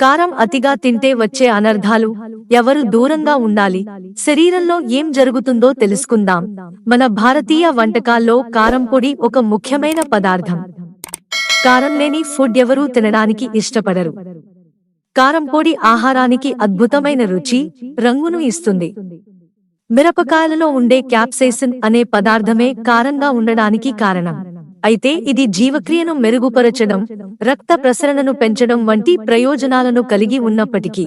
కారం అతిగా తింటే వచ్చే అనర్ధాలు ఎవరు దూరంగా ఉండాలి? శరీరంలో ఏం జరుగుతుందో తెలుసుకుందాం. మన భారతీయ వంటకాల్లో కారం పొడి ఒక ముఖ్యమైన పదార్థం. కారం లేని ఫుడ్ ఎవరూ తినడానికి ఇష్టపడరు. కారం పొడి ఆహారానికి అద్భుతమైన రుచి రంగును ఇస్తుంది. మిరపకాయలలో ఉండే క్యాప్సైసిన్ అనే పదార్థమే కారంగా ఉండడానికి కారణం. అయితే ఇది జీవక్రియను మెరుగుపరచడం రక్త ప్రసరణను పెంచడం వంటి ప్రయోజనాలను కలిగి ఉన్నప్పటికీ.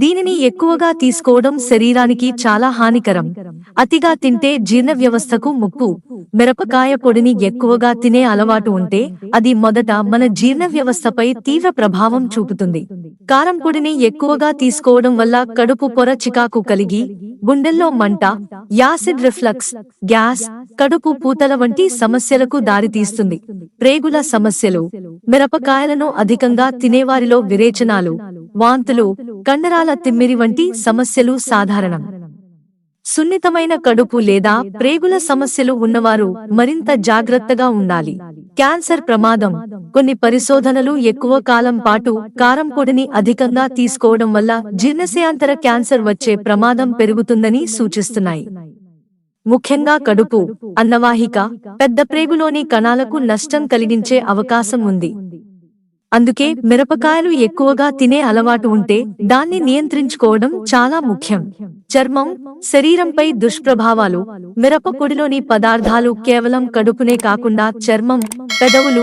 దీనిని ఎక్కువగా తీసుకోవడం శరీరానికి చాలా హానికరం. అతిగా తింటే జీర్ణ వ్యవస్థకు ముప్పు. మిరపకాయ పొడిని ఎక్కువగా తినే అలవాటు ఉంటే అది మొదట మన జీర్ణ వ్యవస్థపై తీవ్ర ప్రభావం చూపుతుంది. కారం పొడిని ఎక్కువగా తీసుకోవడం వల్ల కడుపు పొర చికాకు కలిగి గుండెల్లో మంట యాసిడ్ రిఫ్లక్స్ గ్యాస్ కడుపు పూతల వంటి సమస్యలకు దారితీస్తుంది. ప్రేగుల సమస్యలు. మిరపకాయలను అధికంగా తినేవారిలో విరేచనాలు. వాంతులు కండరాల తిమ్మిరి వంటి సమస్యలు సాధారణం. సున్నితమైన కడుపు లేదా ప్రేగుల సమస్యలు ఉన్నవారు మరింత జాగ్రత్తగా ఉండాలి. క్యాన్సర్ ప్రమాదం కొన్ని పరిశోధనలు ఎక్కువ కాలం పాటు కారం పొడిని అధికంగా తీసుకోవడం వల్ల జీర్ణశయాంతర క్యాన్సర్ వచ్చే ప్రమాదం పెరుగుతుందని సూచిస్తున్నాయి. ముఖ్యంగా కడుపు అన్నవాహిక పెద్ద ప్రేగులోని కణాలకు నష్టం కలిగించే అవకాశం ఉంది. అందుకే మిరపకాయలు ఎక్కువగా తినే అలవాటు ఉంటే దాన్ని నియంత్రించుకోవడం చాలా ముఖ్యం. చర్మం శరీరంపై దుష్ప్రభావాలు మిరప పొడిలోని పదార్థాలు కేవలం కడుపునే కాకుండా చర్మం పెదవులు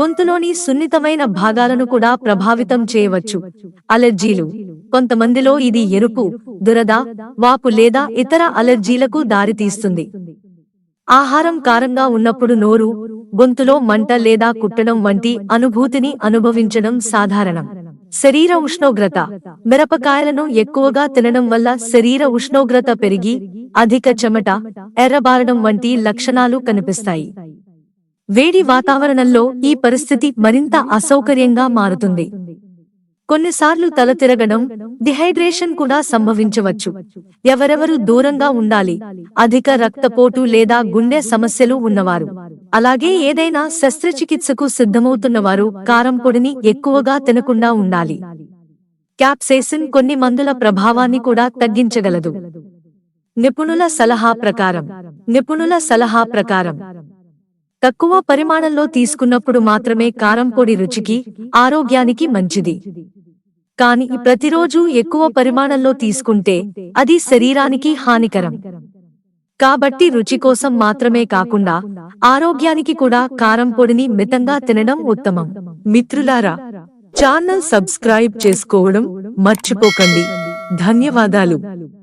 గొంతులోని సున్నితమైన భాగాలను కూడా ప్రభావితం చేయవచ్చు. అలెర్జీలు. కొంతమందిలో ఇది ఎరుపు దురద వాపు లేదా ఇతర అలెర్జీలకు దారితీస్తుంది. ఆహారం కారంగా ఉన్నప్పుడు నోరు గొంతులో మంట లేదా కుట్టడం వంటి అనుభూతిని అనుభవించడం సాధారణం. శరీర ఉష్ణోగ్రత. మిరపకాయలను ఎక్కువగా తినడం వల్ల శరీర ఉష్ణోగ్రత పెరిగి అధిక చెమట ఎర్రబారడం వంటి లక్షణాలు కనిపిస్తాయి. వేడి వాతావరణంలో ఈ పరిస్థితి మరింత అసౌకర్యంగా మారుతుంది. కొన్నిసార్లు తల తిరగడం డిహైడ్రేషన్ కూడా సంభవించవచ్చు. ఎవరెవరు దూరంగా ఉండాలి అధిక రక్తపోటు లేదా గుండె సమస్యలు ఉన్నవారు. అలాగే ఏదైనా శస్త్రచికిత్సకు సిద్ధమవుతున్నవారు కారం పొడిని ఎక్కువగా తినకుండా ఉండాలి. క్యాప్సేసిన్ కొన్ని మందుల ప్రభావాన్ని కూడా తగ్గించగలదు. నిపుణుల సలహా ప్రకారం నిపుణుల సలహా ప్రకారం. తక్కువ పరిమాణంలో తీసుకున్నప్పుడు మాత్రమే కారం పొడి రుచికి ఆరోగ్యానికి మంచిది. కాని ప్రతిరోజు ఎక్కువ పరిమాణంలో తీసుకుంటే అది శరీరానికి హానికరం. కాబట్టి రుచి కోసం మాత్రమే కాకుండా ఆరోగ్యానికి కూడా కారం పొడిని మితంగా తినడం ఉత్తమం. మిత్రులారా ఛానల్ సబ్స్క్రైబ్ చేసుకోవడం మర్చిపోకండి. ధన్యవాదాలు.